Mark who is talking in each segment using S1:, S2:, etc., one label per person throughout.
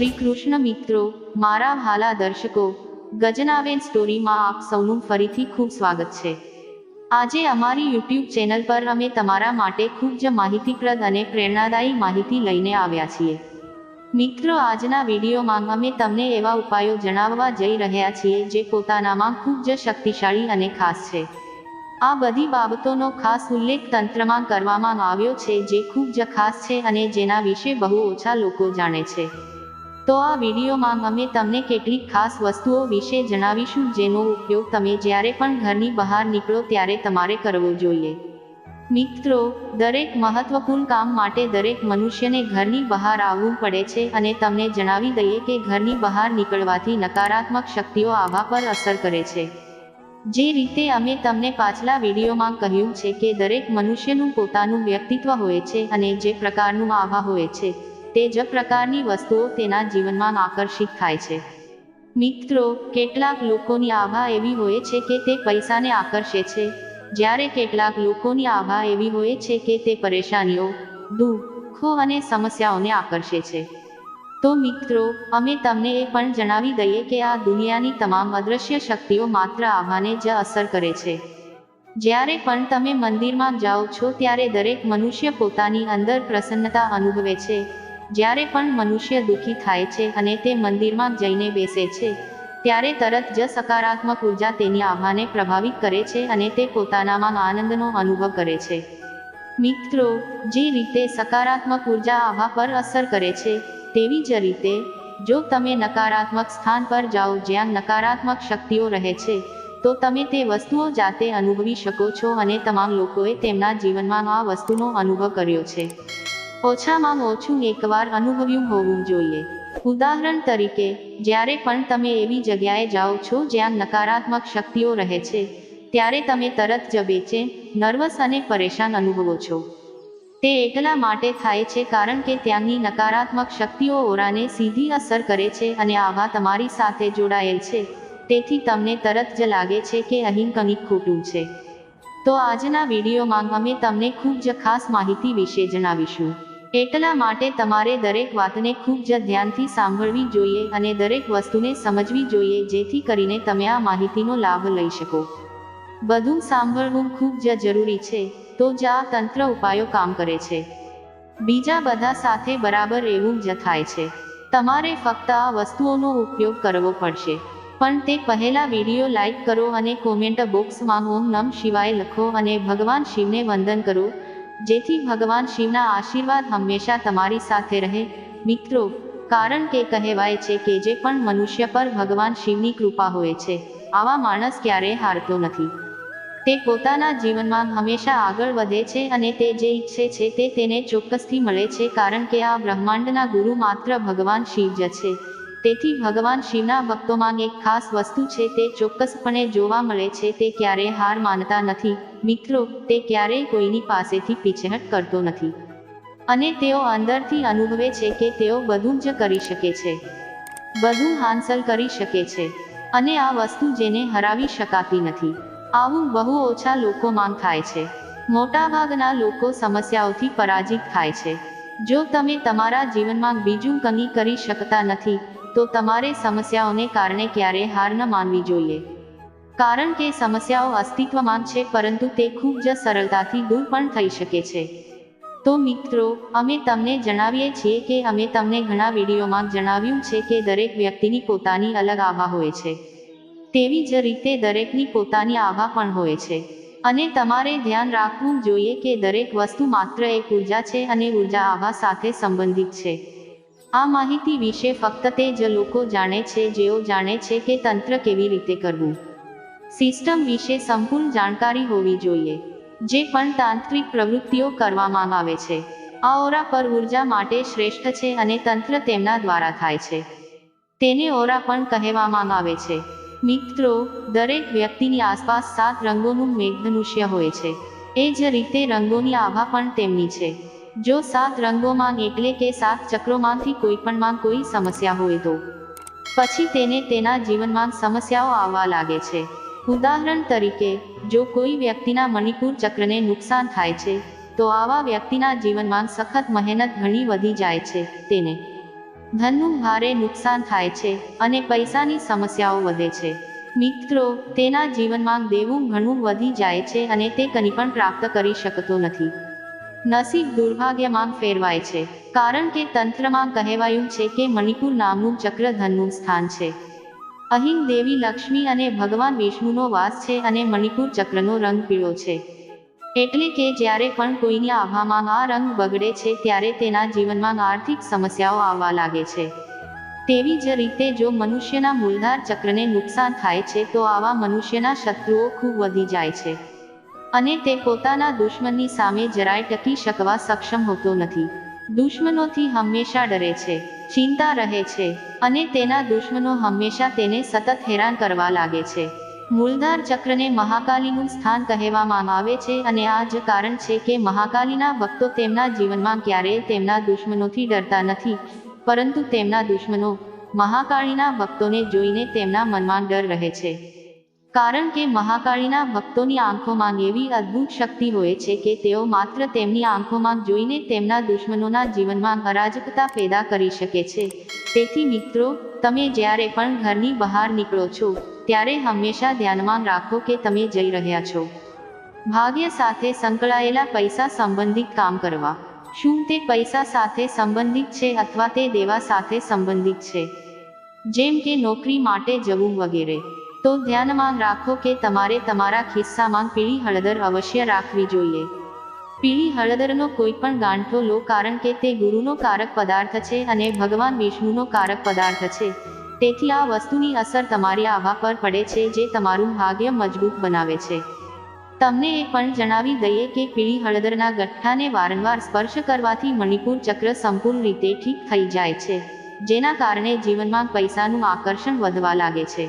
S1: શ્રી કૃષ્ણ મિત્રો, મારા હાલા દર્શકો, ગજનાવેન સ્ટોરીમાં આપ સૌનું ફરીથી ખૂબ સ્વાગત છે. આજે અમારી યુટ્યુબ ચેનલ પર અમે તમારા માટે ખૂબ જ માહિતીપ્રદ અને પ્રેરણાદાયી માહિતી લઈને આવ્યા છીએ. મિત્રો, આજના વિડીયોમાં અમે તમને એવા ઉપાયો જણાવવા જઈ રહ્યા છીએ જે પોતાનામાં ખૂબ જ શક્તિશાળી અને ખાસ છે. આ બધી બાબતોનો ખાસ ઉલ્લેખ તંત્રમાં કરવામાં આવ્યો છે જે ખૂબ જ ખાસ છે અને જેના વિશે બહુ ઓછા લોકો જાણે છે. તો આ વિડીયોમાં અમે તમને કેટલીક ખાસ વસ્તુઓ વિશે જણાવીશું જેનો ઉપયોગ તમે જ્યારે પણ ઘરની બહાર નીકળો ત્યારે તમારે કરવો જોઈએ. મિત્રો, દરેક મહત્વપૂર્ણ કામ માટે દરેક મનુષ્યને ઘરની બહાર આવવું પડે છે અને તમને જણાવી દઈએ કે ઘરની બહાર નીકળવાથી નકારાત્મક શક્તિઓ આવા પર અસર કરે છે. જે રીતે અમે તમને પાછલા વિડીયોમાં કહ્યું છે કે દરેક મનુષ્યનું પોતાનું વ્યક્તિત્વ હોય છે અને જે પ્રકારનું આભા હોય છે. તે જ પ્રકારની વસ્તુઓ તેના જીવનમાં આકર્ષિત થાય છે. મિત્રો, કેટલાક લોકોની આભા એવી હોય છે કે તે પૈસાને આકર્ષે છે. જ્યારે કેટલાક લોકોની આભા એવી હોય છે કે તે પરેશાનીઓ, દુઃખો અને સમસ્યાઓને આકર્ષે છે. તો મિત્રો, અમે તમને એ પણ જણાવી દઈએ કે આ દુનિયાની તમામ અદૃશ્ય શક્તિઓ માત્ર આભાને જ અસર કરે છે. જ્યારે પણ તમે મંદિરમાં જાઓ છો ત્યારે દરેક મનુષ્ય પોતાની અંદર પ્રસન્નતા અનુભવે છે. જ્યારે પણ મનુષ્ય દુઃખી થાય છે અને તે મંદિરમાં જઈને બેસે છે, ત્યારે તરત જ સકારાત્મક ઊર્જા તેની આભાને પ્રભાવિત કરે છે અને તે પોતાનામાં આનંદનો અનુભવ કરે છે. મિત્રો, જે રીતે સકારાત્મક ઊર્જા આભા પર અસર કરે છે, તેવી જ રીતે જો તમે નકારાત્મક સ્થાન પર જાઓ જ્યાં નકારાત્મક શક્તિઓ રહે છે, તો તમે તે વસ્તુઓ જાતે અનુભવી શકો છો અને તમામ લોકોએ તેમના જીવનમાં આ વસ્તુનો અનુભવ કર્યો છે. ઓછામાં ઓછું એકવાર અનુભવ્યું હોવું જોઈએ. ઉદાહરણ તરીકે, જ્યારે પણ તમે એવી જગ્યાએ જાઓ છો જ્યાં નકારાત્મક શક્તિઓ રહે છે, ત્યારે તમે તરત જ બેચેન નર્વસ અને પરેશાન અનુભવો છો. તે એકલા માટે થાય છે કારણ કે ત્યાંની નકારાત્મક શક્તિઓ ઓરાને સીધી અસર કરે છે અને આવા તમારી સાથે જોડાયેલ છે. તેથી તમને તરત જ લાગે છે કે અહીં કંઈક ખોટું છે. તો આજના વિડીયોમાં અમે તમને ખૂબ જ ખાસ માહિતી વિશે જણાવીશું. એટલા માટે તમારે દરેક વાતને ખૂબ જ ધ્યાનથી સાંભળવી જોઈએ અને દરેક વસ્તુને સમજવી જોઈએ, જેથી કરીને તમે આ માહિતીનો લાભ લઈ શકો. બધું સાંભળવું ખૂબ જ જરૂરી છે, તો જ આ તંત્ર ઉપાયો કામ કરે છે. બીજા બધા સાથે બરાબર એવું જ થાય છે. તમારે ફક્ત આ વસ્તુઓનો ઉપયોગ કરવો પડશે. પણ તે પહેલા વીડિયો લાઈક કરો અને કોમેન્ટ બોક્સમાં ઓમ નમ શિવાય લખો અને ભગવાન શિવને વંદન કરો. જેથી ભગવાન શિવના આશીર્વાદ હંમેશા તમારી સાથે રહે. મિત્રો, કારણ કે કહેવાય છે કે જે પણ મનુષ્ય પર ભગવાન શિવની કૃપા હોય છે, આવા માણસ ક્યારેય હારતો નથી. તે પોતાના જીવનમાં હંમેશા આગળ વધે છે અને તે જે ઈચ્છે છે તે તેને ચોક્કસથી મળે છે, કારણ કે આ બ્રહ્માંડના ગુરુ માત્ર ભગવાન શિવ જ છે. તેથી ભગવાન શિવના ભક્તોમાં એક ખાસ વસ્તુ છે તે ચોક્કસપણે જોવા મળે છે તે ક્યારેય હાર માનતા નથી. મિત્રો, તે ક્યારેય કોઈની પાસેથી પીછેહટ કરતો નથી. અને તેઓ અંદરથી અનુભવે છે કે તેઓ બધું જ કરી શકે છે. બધું હાંસલ કરી શકે છે. અને આ વસ્તુ જેને હરાવી શકાતી નથી. આવું બહુ ઓછા લોકોમાં થાય છે. મોટાભાગના લોકો સમસ્યાઓથી પરાજિત થાય છે. જો તમે તમારા જીવનમાં બીજું કંઈ કરી શકતા નથી તો તમારે સમસ્યાઓને કારણે ક્યારેય હાર ન માનવી જોઈએ. કારણ કે સમસ્યાઓ અસ્તિત્વમાં છે, પરંતુ તે ખૂબ જ સરળતાથી દૂર પણ થઈ શકે છે. તો મિત્રો, અમે તમને જણાવીએ છીએ કે અમે તમને ઘણા વિડીયોમાં જણાવ્યું છે કે દરેક વ્યક્તિની પોતાની અલગ આભા હોય છે. તેવી જ રીતે દરેકની પોતાની આભા પણ હોય છે. અને તમારે ધ્યાન રાખવું જોઈએ કે દરેક વસ્તુ માત્ર એક ઊર્જા છે અને ઊર્જા આભા સાથે સંબંધિત છે. આ માહિતી વિશે ફક્ત તે જ લોકો જાણે છે, જેઓ જાણે છે કે તંત્ર કેવી રીતે કરવું. સિસ્ટમ વિશે સંપૂર્ણ જાણકારી હોવી જોઈએ, જે પણ તાંત્રિક પ્રવૃત્તિઓ કરવામાં આવે છે. આ ઓરા પર ઊર્જા માટે શ્રેષ્ઠ છે અને તંત્ર તેમના દ્વારા થાય છે. તેને ઓરા પણ કહેવામાં આવે છે. મિત્રો, દરેક વ્યક્તિની આસપાસ સાત રંગોનું મેઘધનુષ્ય હોય છે. એ જ રીતે રંગોની આભા પણ તેમની છે. જો સાત રંગોમાં એટલે કે સાત ચક્રોમાંથી કોઈ પણમાં કોઈ સમસ્યા હોય તો. પછી તેને તેના જીવનમાં સમસ્યાઓ આવવા લાગે છે. ઉદાહરણ તરીકે, જો કોઈ વ્યક્તિના મણિપુર ચક્રને નુકસાન થાય છે, તો આવા વ્યક્તિના જીવનમાં સખત મહેનત ઘણી વધી જાય છે, તેને. ધનનું ભારે નુકસાન થાય છે અને પૈસાની સમસ્યાઓ વધે છે. મિત્રો, તેના જીવનમાં દેવું ઘણું વધી જાય છે અને તે કંઈ પણ પ્રાપ્ત કરી શકતો નથી. નસીબ દુર્ભાગ્યમાં ફેરવાય છે. કારણ કે તંત્રમાં કહેવાયું છે કે મણિપુર નામનું ચક્ર ધનનું સ્થાન છે. અહીં દેવી લક્ષ્મી અને ભગવાન વિષ્ણુનો વાસ છે અને મણિપુર ચક્રનો રંગ પીળો છે. એટલે કે જ્યારે પણ કોઈની આભામાં આ રંગ બગડે છે ત્યારે તેના જીવનમાં આર્થિક સમસ્યાઓ આવવા લાગે છે. તેવી જ રીતે જો મનુષ્યના મૂલધાર ચક્રને નુકસાન થાય છે તો આવા મનુષ્યના શત્રુઓ ખૂબ વધી જાય છે. અને તે પોતાના દુશ્મનની સામે જરાય ટકી શકવા સક્ષમ હોતો નથી. દુશ્મનોથી હંમેશા ડરે છે, ચિંતા રહે છે, અને તેના દુશ્મનો હંમેશા તેને સતત હેરાન કરવા લાગે છે. મૂળધાર ચક્રને મહાકાલીનું સ્થાન કહેવામાં આવે છે અને આ જ કારણ છે કે મહાકાલીના ભક્તો તેમના જીવનમાં ક્યારેય તેમના દુશ્મનોથી ડરતા નથી, પરંતુ તેમના દુશ્મનો મહાકાળીના ભક્તોને જોઈને તેમના મનમાં ડર રહે છે. કારણ કે મહાકાળીના ભક્તોની આંખોમાં એવી અદ્ભુત શક્તિ હોય છે કે તેઓ માત્ર તેમની આંખોમાં જોઈને તેમના દુશ્મનોના જીવનમાં અરાજકતા પેદા કરી શકે છે. તેથી મિત્રો, તમે જ્યારે પણ ઘરની બહાર નીકળો છો, ત્યારે હંમેશા ધ્યાનમાં રાખો કે તમે જઈ રહ્યા છો. ભાગ્ય સાથે સંકળાયેલા પૈસા સંબંધિત કામ કરવા. શું તે પૈસા સાથે સંબંધિત છે અથવા તે દેવા સાથે સંબંધિત છે? જેમ કે નોકરી માટે જવું વગેરે. તો ધ્યાનમાં રાખો કે તમારે તમારા ખિસ્સામાં પીળી હળદર અવશ્ય રાખવી જોઈએ. પીળી હળદરનો કોઈ પણ ગાંઠો લો કારણ કે તે ગુરુનો કારક પદાર્થ છે અને ભગવાન વિષ્ણુનો કારક પદાર્થ છે. તેથી આ વસ્તુની અસર તમારી આભા પર પડે છે જે તમારું ભાગ્ય મજબૂત બનાવે છે. તમને એ પણ જણાવી દઈએ કે પીળી હળદરના ગઠ્ઠાને વારંવાર સ્પર્શ કરવાથી મણિપુર ચક્ર સંપૂર્ણ રીતે ઠીક થઈ જાય છે, જેના કારણે જીવનમાં પૈસાનું આકર્ષણ વધવા લાગે છે.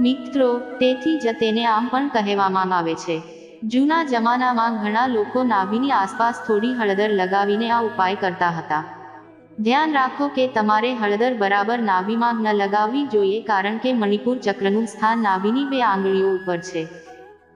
S1: મિત્રો, તેથી જ તેને આમ પણ કહેવામાં આવે છે. જૂના જમાનામાં ઘણા લોકો નાભીની આસપાસ થોડી હળદર લગાવીને આ ઉપાય કરતા હતા. ધ્યાન રાખો કે તમારે હળદર બરાબર નાભીમાં ન લગાવવી જોઈએ કારણ કે મણિપુર ચક્રનું સ્થાન નાભીની બે આંગળીઓ ઉપર છે.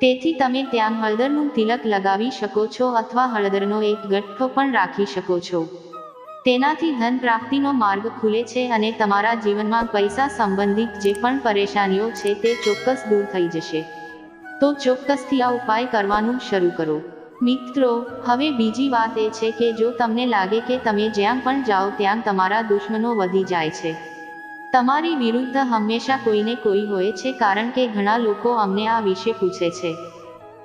S1: તેથી તમે ત્યાં હળદરનું તિલક લગાવી શકો છો અથવા હળદરનો એક ગઠ્ઠો પણ રાખી શકો છો. તેનાથી ધન પ્રાપ્તિનો માર્ગ ખુલે છે અને તમારા જીવનમાં પૈસા સંબંધિત જે પણ પરેશાનીઓ છે તે ચોક્કસ દૂર થઈ જશે. તો ચોક્કસથી આ ઉપાય કરવાનું શરૂ કરો. મિત્રો, હવે બીજી વાત એ છે કે જો તમને લાગે કે તમે જ્યાં પણ જાઓ ત્યાં તમારા દુશ્મનો વધી જાય છે. તમારી વિરુદ્ધ હંમેશા કોઈને કોઈ હોય છે કારણ કે ઘણા લોકો અમને આ વિશે પૂછે છે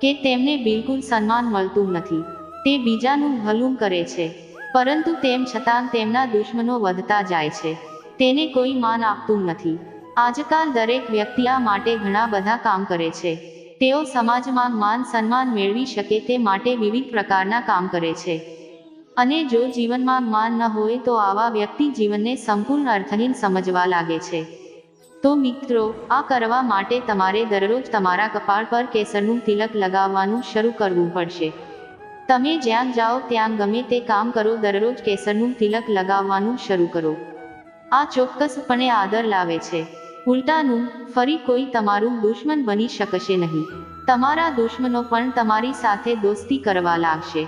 S1: કે તેમને બિલકુલ સન્માન મળતું નથી. તે બીજાનું ભલું કરે છે. પરંતુ તેમ છતાં તેમના દુશ્મનો વધતા જાય છે. તેને કોઈ માન આપતું નથી. આજકાલ દરેક વ્યક્તિ આ માટે ઘણા બધા કામ કરે છે. તેઓ સમાજમાં માન સન્માન મેળવી શકે તે માટે વિવિધ પ્રકારના કામ કરે છે. અને જો જીવનમાં માન ન હોય તો આવા વ્યક્તિ જીવનને સંપૂર્ણ અર્થહીન સમજવા લાગે છે. તો મિત્રો, આ કરવા માટે તમારે દરરોજ તમારા કપાળ પર કેસરનું તિલક લગાવવાનું શરૂ કરવું પડશે. તમે જ્યાં જાઓ ત્યાં ગમે તે કામ કરો, દરરોજ કેસરનું તિલક લગાવવાનું શરૂ કરો. આ ચોક્કસપણે આદર લાવે છે. ઉલટાનું, ફરી કોઈ તમારું દુશ્મન બની શકશે નહીં. તમારા દુશ્મનો પણ તમારી સાથે દોસ્તી કરવા લાગશે.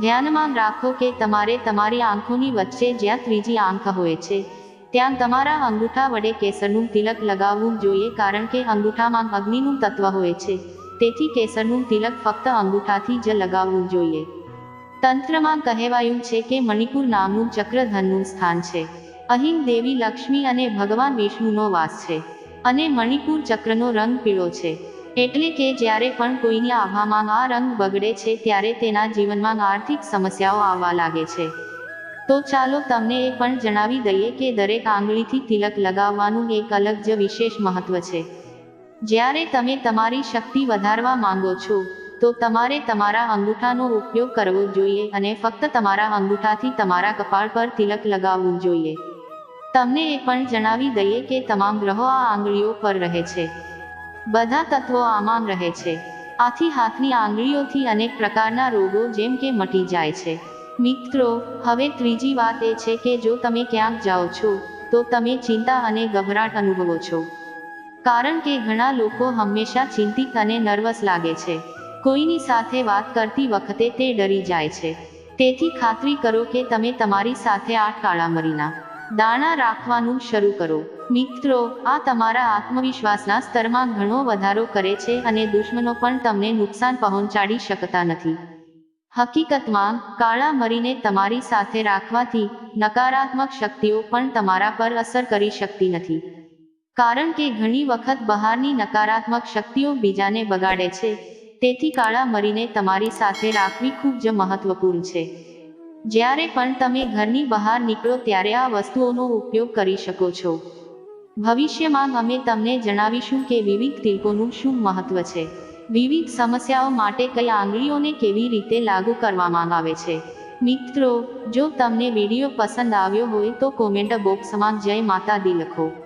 S1: ધ્યાનમાં રાખો કે તમારે તમારી આંખોની વચ્ચે જ્યાં ત્રીજી આંખ હોય છે, ત્યાં તમારા અંગૂઠા વડે કેસરનું તિલક લગાવવું જોઈએ કારણ કે અંગૂઠામાં અગ્નિનું તત્વ હોય છે. તેથી કેસરનું તિલક ફક્ત અંગૂઠાથી જ લગાવવું જોઈએ. તંત્રમાં કહેવાયું છે કે મણિપુર નામનું ચક્રધનનું સ્થાન છે. અહીં દેવી લક્ષ્મી અને ભગવાન વિષ્ણુનો વાસ છે અને મણિપુર ચક્રનો રંગ પીળો છે. એટલે કે જ્યારે પણ કોઈની આભામાં આ રંગ બગડે છે ત્યારે તેના જીવનમાં આર્થિક સમસ્યાઓ આવવા લાગે છે. તો ચાલો તમને એ પણ જણાવી દઈએ કે દરેક આંગળીથી તિલક લગાવવાનું એક અલગ જ વિશેષ મહત્વ છે. જ્યારે તમે તમારી શક્તિ વધારવા માંગો છો, તો તમારે તમારા અંગૂઠાનો ઉપયોગ કરવો જોઈએ અને ફક્ત તમારા અંગૂઠાથી તમારા કપાળ પર તિલક લગાવવું જોઈએ. તમને એ પણ જણાવી દઈએ કે તમામ ગ્રહો આ આંગળીઓ પર રહે છે. બધા તત્વો આમાં રહે છે. આથી હાથની આંગળીઓથી અનેક પ્રકારના રોગો જેમ કે મટી જાય છે. મિત્રો, હવે ત્રીજી વાત એ છે કે જો તમે ક્યાંક જાઓ છો, તો તમે ચિંતા અને ગભરાટ અનુભવો છો. કારણ કે ઘણા લોકો હંમેશા ચિંતિત અને નર્વસ લાગે છે. કોઈની સાથે વાત કરતી વખતે તે ડરી જાય છે. તેથી ખાતરી કરો કે તમે તમારી સાથે આઠ કાળા મરીના દાણા રાખવાનું શરૂ કરો. મિત્રો, આ તમારા આત્મવિશ્વાસના સ્તરમાં ઘણો વધારો કરે છે અને દુશ્મનો પણ તમને નુકસાન પહોંચાડી શકતા નથી. હકીકતમાં કાળા મરીને તમારી સાથે રાખવાથી નકારાત્મક શક્તિઓ પણ તમારા પર અસર કરી શકતી નથી. કારણ કે ઘણી વખત બહારની નકારાત્મક શક્તિઓ બીજાને બગાડે છે. તેથી કાળા મરીને તમારી સાથે રાખવી ખૂબ જ મહત્વપૂર્ણ છે. જ્યારે પણ તમે ઘરની બહાર નીકળો ત્યારે આ વસ્તુઓનો ઉપયોગ કરી શકો છો. ભવિષ્યમાં અમે તમને જણાવીશું કે વિવિધ તિલકોનું શું મહત્વ છે. વિવિધ સમસ્યાઓ માટે કઈ આંગળીઓને કેવી રીતે લાગુ કરવામાં આવે છે. મિત્રો, જો તમને વીડિયો પસંદ આવ્યો હોય તો કોમેન્ટ બોક્સમાં જય માતા દી લખો.